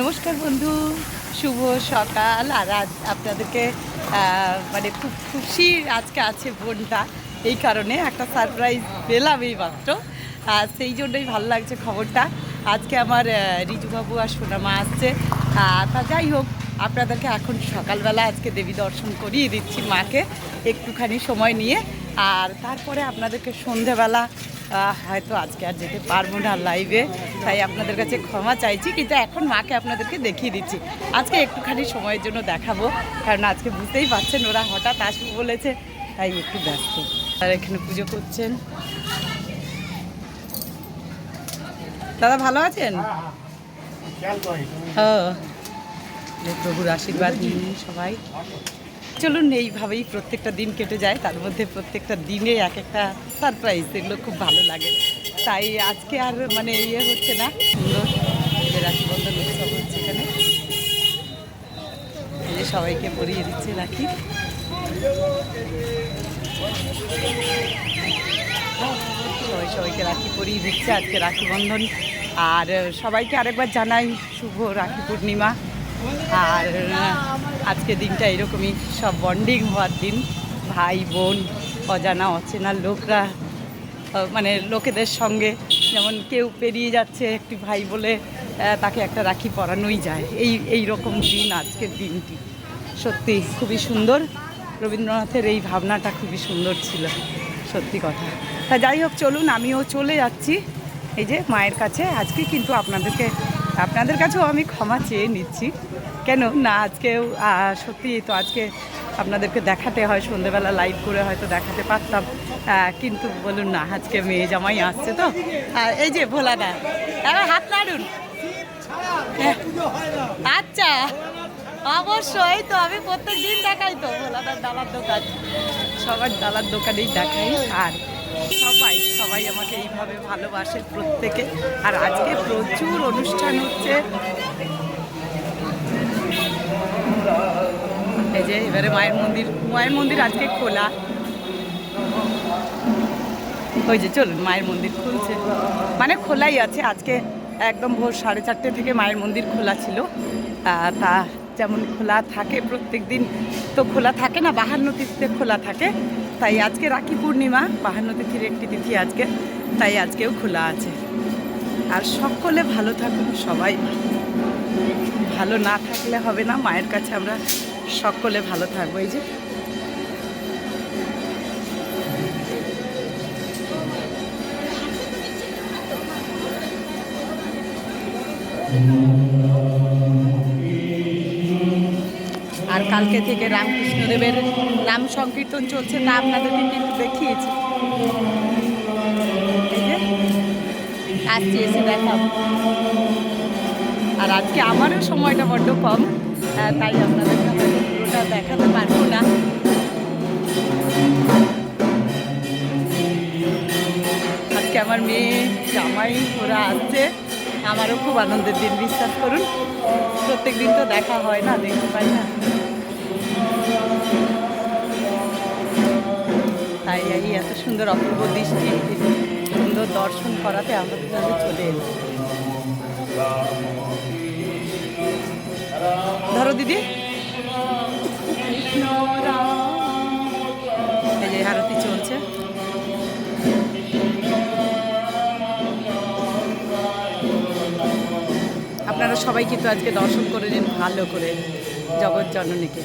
নমস্কার বন্ধু, শুভ সকাল। আর আজ আপনাদেরকে মানে খুব খুশি আজকে আছে বোনটা এই কারণে একটা সারপ্রাইজ পেলাম এই মাত্র আর সেই জন্যই ভালো লাগছে খবরটা। আজকে আমার রিজুবাবু আর সোনামা আসছে। তা যাই হোক, আপনাদেরকে এখন সকালবেলা আজকে দেবী দর্শন করিয়ে দিচ্ছি মাকে, একটুখানি সময় নিয়ে। আর তারপরে আপনাদেরকে সন্ধেবেলা হয়তো আজকে আর যেতে পারব না লাইভে তাই আপনাদের কাছে ক্ষমা চাইছি কিন্তু এখন মাকে আপনাদেরকে দেখিয়ে দিচ্ছি। আজকে একটুখানি সময়ের জন্য দেখাবো কারণ আজকে বুঝতেই পারছেন ওরা হঠাৎ আসবে বলেছে তাই একটু ব্যস্ত। আর এখানে পুজো করছেন। দাদা ভালো আছেন? হ্যাঁ যে প্রভুর আশীর্বাদ নিন সবাই। চলুন, এইভাবেই প্রত্যেকটা দিন কেটে যায়। তার মধ্যে প্রত্যেকটা দিনে এক একটা সারপ্রাইজ এগুলো খুব ভালো লাগে। তাই আজকে আর মানে ইয়ে হচ্ছে না। সুন্দর উৎসব হচ্ছে এখানে। এই সবাইকে পরিয়ে দিচ্ছে রাখি। সবাই, সবাইকে রাখি পরিয়ে দিচ্ছে আজকে রাখি বন্ধন। আর সবাইকে আরেকবার জানাই, শুভ রাখি পূর্ণিমা। আর আজকে দিনটা এরকমই, সব বন্ডিং হওয়ার দিন। ভাই, বোন, অজানা, অচেনা লোকরা মানে লোকেদের সঙ্গে যেমন কেউ পেরিয়ে যাচ্ছে একটি ভাই বলে তাকে একটা রাখি পরানোই যায়। এই এই রকম দিন আজকের দিনটি। সত্যি খুবই সুন্দর। রবীন্দ্রনাথের এই ভাবনাটা খুবই সুন্দর ছিল, সত্যি কথা। তা যাই হোক, চলুন, আমিও চলে যাচ্ছি। এই যে, মায়ের কাছে আজকে কিন্তু আপনাদেরকে আপনাদের কাছেও আমি ক্ষমা চেয়ে নিচ্ছি। কেন? না, আজকেও সত্যি তো আজকে আপনাদেরকে দেখাতে হয়, সন্ধেবেলা লাইভ করে হয়তো দেখাতে পারতাম। কিন্তু বলুন না, আজকে মেয়ে জামাই আসছে তো। আর এই যে ভোলাদা এবার হাত নাড়ুন। হ্যাঁ। আচ্ছা অবশ্যই তো, আমি প্রত্যেক দিন দেখাই তো ভোলাদার দালার দোকান। সবার দালার দোকানেই দেখাই, আর সবাই সবাই আমাকে এইভাবে ভালোবাসে প্রত্যেকে। আর আজকে প্রচুর অনুষ্ঠান হচ্ছে। এই যে এবারে মায়ের মন্দির মায়ের মন্দির আজকে খোলা। ওই যে চলুন, মায়ের মন্দির খুলছে। মানে খোলাই আছে, আজকে একদম ভোর সাড়ে চারটে থেকে মায়ের মন্দির খোলা ছিল। তা যেমন খোলা থাকে প্রত্যেক দিন তো খোলা থাকে না, বাহান্ন তিথিতে খোলা থাকে। তাই আজকে রাখি পূর্ণিমা, বাহান্ন তিথির একটি তিথি আজকে, তাই আজকেও খোলা আছে। আর সকলে ভালো থাকুন সবাই। ভালো না থাকলে হবে না, মায়ের কাছে আমরা সকলে ভালো থাকব। এই যে আর কালকে থেকে রামকৃষ্ণদেবের নাম সংকীর্তন চলছে তা আপনাদেরকে কিন্তু দেখিয়েছি। আসছি, এসে দেখাব। আর আজকে আমারও সময়টা বড্ড কম তাই আপনাদের পুরোটা দেখাতে পারব না। আজকে আমার মেয়ে জামাই, ওরা আসছে। আমারও খুব আনন্দের দিন, বিশ্বাস করুন। প্রত্যেক দিন তো দেখা হয় না, দেখতে পাই না। তাই এই এত সুন্দর অপূর্ব দৃষ্টি, সুন্দর দর্শন করাতে আমাদের কাছে চলে এলো ধরো দিদি। এই যে আরতি চলছে। আপনারা সবাই কিন্তু আজকে দর্শন করে নিন, ভালো করে জগৎ জননীকে।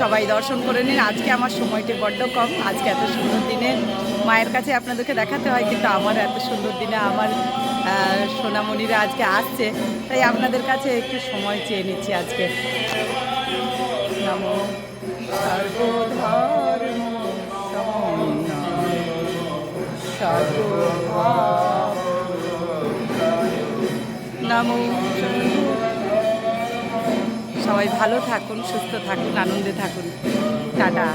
সবাই দর্শন করে নিন। আজকে আমার সময়টি বড্ড কম। আজকে এত সুন্দর দিনে মায়ের কাছে আপনাদেরকে দেখাতে হয়, কিন্তু আমার এত সুন্দর দিনে আমার সোনামণিরা আজকে আসছে। তাই আপনাদের কাছে একটু সময় চেয়ে নিচ্ছি আজকে। সর্বভাব নমো। সবাই ভালো থাকুন সুস্থ থাকুন আনন্দে থাকুন। টাটা।